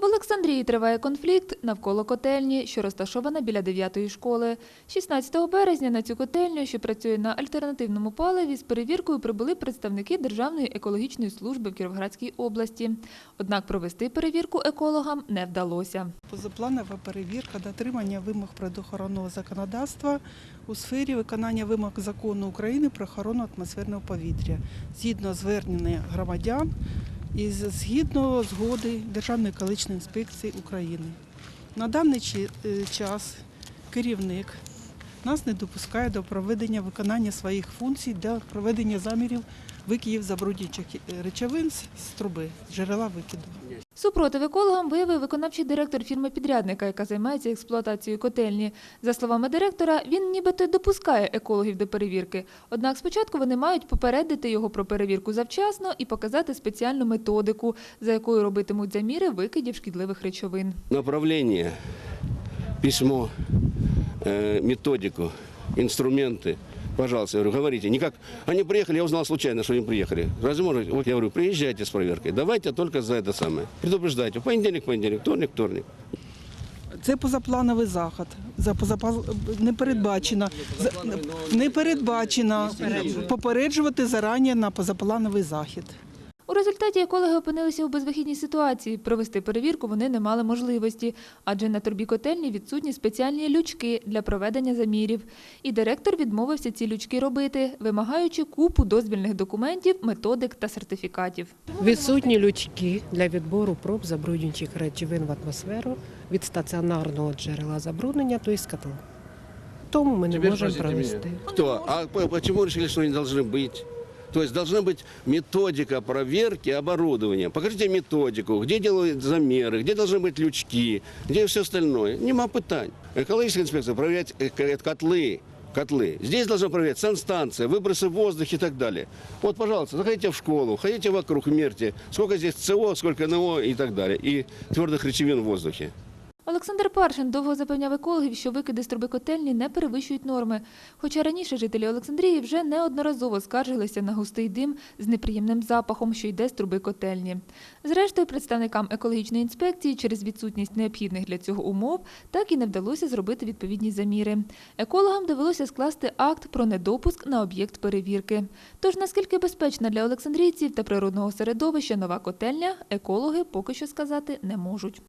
В Олександрії триває конфлікт навколо котельні, що розташована біля 9-ї школи. 16 березня на цю котельню, що працює на альтернативному паливі, з перевіркою прибули представники Державної екологічної служби в Кіровоградській області. Однак провести перевірку екологам не вдалося. Позапланова перевірка дотримання вимог природоохоронного законодавства у сфері виконання вимог закону України про охорону атмосферного повітря згідно звернення громадян і згідно згоди Державної екологічної інспекції України. На даний е, час керівник нас не допускає до проведення виконання своїх функцій для проведення замірів викидів забруднюючих речовин з труби, з джерела викиду. Супротив екологам виявив виконавчий директор фірми-підрядника, яка займається експлуатацією котельні. За словами директора, він нібито допускає екологів до перевірки. Однак спочатку вони мають попередити його про перевірку завчасно і показати спеціальну методику, за якою робитимуть заміри викидів шкідливих речовин. направление, письмо, методику, инструменты. Пожалуйста, я говорю, говорите. Не они приехали, я узнал случайно, что они приехали. Разве можно? Вот я говорю, приезжайте с проверкой. Давайте только за это самое. Предупреждайте. Понедельник, понедельник, вторник, вторник. Це позаплановий заход. За позапл... не передбачено не передбачено попереджувати зарані на позаплановий захід. У результаті екологи опинилися у безвихідній ситуації. Провести перевірку вони не мали можливості, адже на турбі котельні відсутні спеціальні лючки для проведення замірів. І директор відмовився ці лючки робити, вимагаючи купу дозвільних документів, методик та сертифікатів. Відсутні лючки для відбору проб забруднюючих речовин в атмосферу від стаціонарного джерела забруднення, тобто з котла. Тому ми не Теперь можемо провести. Кто? А по- почему решили, что они должны быть? То есть должна быть методика проверки оборудования. Покажите методику, где делают замеры, где должны быть лючки, где все остальное. Нема питань. Экологическая инспекция проверять э, к- котлы, котлы. Здесь должна проверять санстанция, выбросы в воздух и так далее. Вот, пожалуйста, заходите в школу, ходите вокруг, мерьте, сколько здесь СО, сколько НО и так далее. И твердых речевин в воздухе. Олександр Паршин довго запевняв екологів, що викиди з труби котельні не перевищують норми. Хоча раніше жителі Олександрії вже неодноразово скаржилися на густий дим з неприємним запахом, що йде з труби котельні. Зрештою, представникам екологічної інспекції через відсутність необхідних для цього умов так і не вдалося зробити відповідні заміри. Екологам довелося скласти акт про недопуск на об'єкт перевірки. Тож наскільки безпечна для олександрійців та природного середовища нова котельня, екологи поки що сказати не можуть.